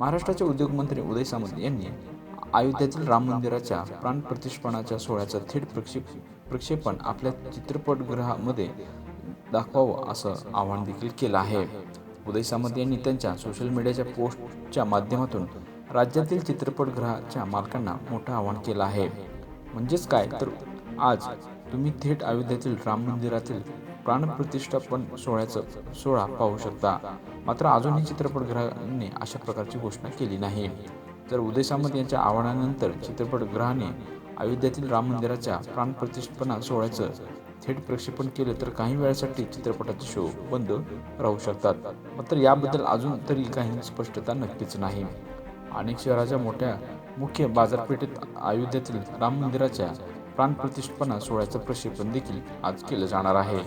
महाराष्ट्राचे उद्योगमंत्री उदय सामंत यांनी अयोध्येतील राम मंदिराच्या प्राणप्रतिष्ठापनाच्या सोहळ्याचं थेट प्रक्षेप प्रक्षेपण आपल्या चित्रपटगृहामध्ये दाखवावं असं आवाहन देखील केलं आहे. उदय सामंत यांनी त्यांच्या सोशल मीडियाच्या पोस्टच्या माध्यमातून राज्यातील चित्रपटगृहाच्या मालकांना मोठं आवाहन केलं आहे. म्हणजेच काय? तर आज तुम्ही थेट अयोध्येतील राम मंदिरातील प्राणप्रतिष्ठापन सोहळ्याचं सोहळा पाहू शकता. मात्र अजूनही चित्रपटगृहाने अशा प्रकारची घोषणा केली नाही. तर उदय सामंत यांच्या आवाहनानंतर चित्रपटगृहाने अयोध्येतील राम मंदिराच्या प्राणप्रतिष्ठापना सोहळ्याचं थेट प्रक्षेपण केलं तर काही वेळासाठी चित्रपटाचे शो बंद राहू शकतात. मात्र याबद्दल अजून तरी काही स्पष्टता नक्कीच नाही. अनेक शहराच्या मोठ्या मुख्य बाजारपेठेत अयोध्येतील राम मंदिराच्या प्राणप्रतिष्ठापना सोहळ्याचं प्रक्षेपण देखील आज केलं जाणार आहे.